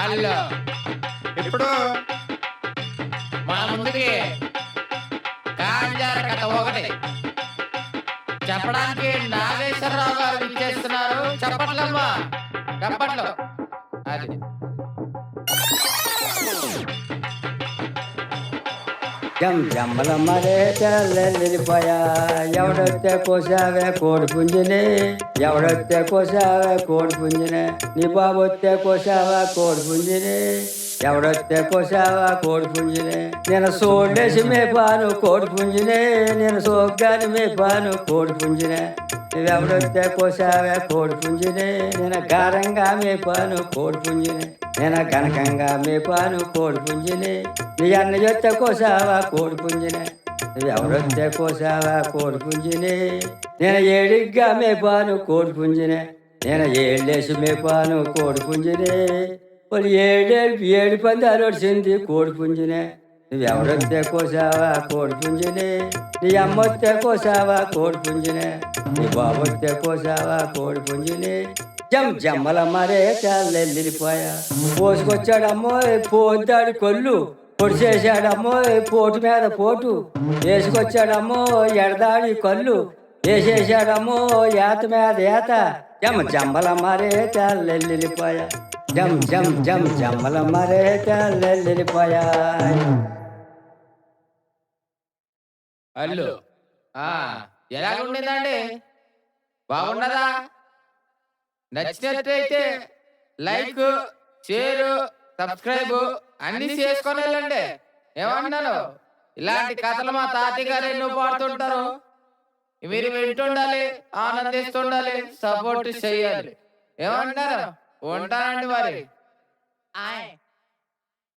అల్లు ఇప్పుడు మన ముందుకి కాంజార కథ ఒకటి. చెప్పడానికి నాగేశ్వరరావు గారు ఇచ్చేస్తున్నారు చెప్పట్లమ్మా చెప్పట్లు అది. జం జమ్మల మరే తెల్లెళ్ళిపోయా ఎవడొస్తే కోసావే కోడి పుంజిని ఎవడొస్తే కోసావే కోడి పుంజిని నీ బాబు వస్తే కోసావా కోడి పుంజిని ఎవడొస్తే కోసావా కోడి పుంజిని నేను సోడేసి మేపాను కోడి పుంజిని నేను సోగ్గాని మేపాను కోడి పుంజిని నువ్వెవడొస్తే కోసావే కోడి పుంజినే. నేను గారంగా మేపాను కోడి పుంజినే. నేను గనకంగా మేపాను కోడి పుంజినే. నీ అన్న చెత్తే కోసావా కోడి పుంజినే. ఎవరొస్తే కోసావా కోడి పుంజినే. నేను ఏడిగ్గా మేపాను కోడి పుంజినే. నేను ఏళ్ళేసి మేపాను కోడి పుంజినే. వాళ్ళు ఏడేడు ఏడు పందాలు వచ్చింది కోడి పుంజినే. నువ్వెవడొస్తే కోసావా? కోడి పుంజిని నీ అమ్మొత్తే కోసావా? కోడి పుంజినే నీ బాబొత్తే కోసావా? కోడి పుంజిని జం జమ్మల మరే చాలెళ్ళిపోయా పోసుకొచ్చాడమ్మో పోద్దాడు కొల్లు పొడిచేసాడమ్మో పోటు మీద పోటు. వేసుకొచ్చాడమ్మో ఎడదాడి కళ్ళు. వేసేసాడమ్మో ఏత మీద ఏత జమ జమ్మల మరే చాలెళ్ళిపోయా జం జం జం జమ్మల మరే చాలెళ్ళిపోయా అల్లు ఎలా ఉండేదండి బాగున్నదా? నచ్చినట్టయితే లైక్ షేర్ సబ్స్క్రైబ్ అన్ని చేసుకొని వెళ్ళండి. ఏమన్నాను? ఇలాంటి కథలు మా తాతయ్య గారు ఎన్నో పాడుతుంటారు. మీరు వింటుండాలి ఆనందిస్తుండాలి సపోర్ట్ చేయాలి. ఏమంటారు ഉണ്ടാണ്ട് വരെ ആയ്.